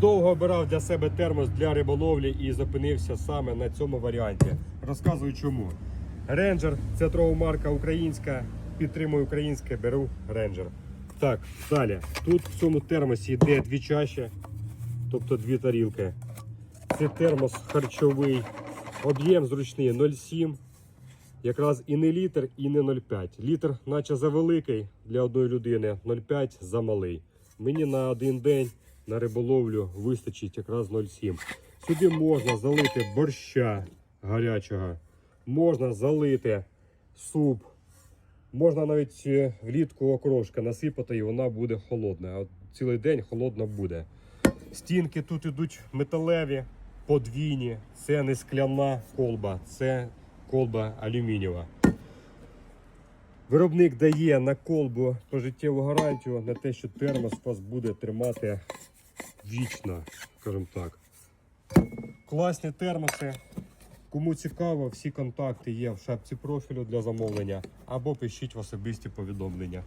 Довго обирав для себе термос для риболовлі і зупинився саме на цьому варіанті. Розказую чому. Ренджер це торгова марка українська. Підтримую українське, беру ренджер. Так, далі. Тут в цьому термосі йде дві чаші, тобто дві тарілки. Це термос харчовий. Об'єм зручний 0,7. Якраз і не літр, і не 0,5. Літр, наче завеликий для одної людини, 0,5 замалий. Мені на один день на риболовлю вистачить якраз 0,7. Сюди можна залити борща гарячого, можна залити суп, можна навіть е, влітку окрошка насипати і вона буде холодна. От цілий день холодна буде. Стінки тут ідуть металеві, подвійні. Це не скляна колба, це колба алюмінієва. Виробник дає на колбу пожиттєву гарантію на те, що термос вас буде тримати вічно, скажімо так. Класні термоси. Кому цікаво, всі контакти є в шапці профілю для замовлення або пишіть в особисті повідомлення.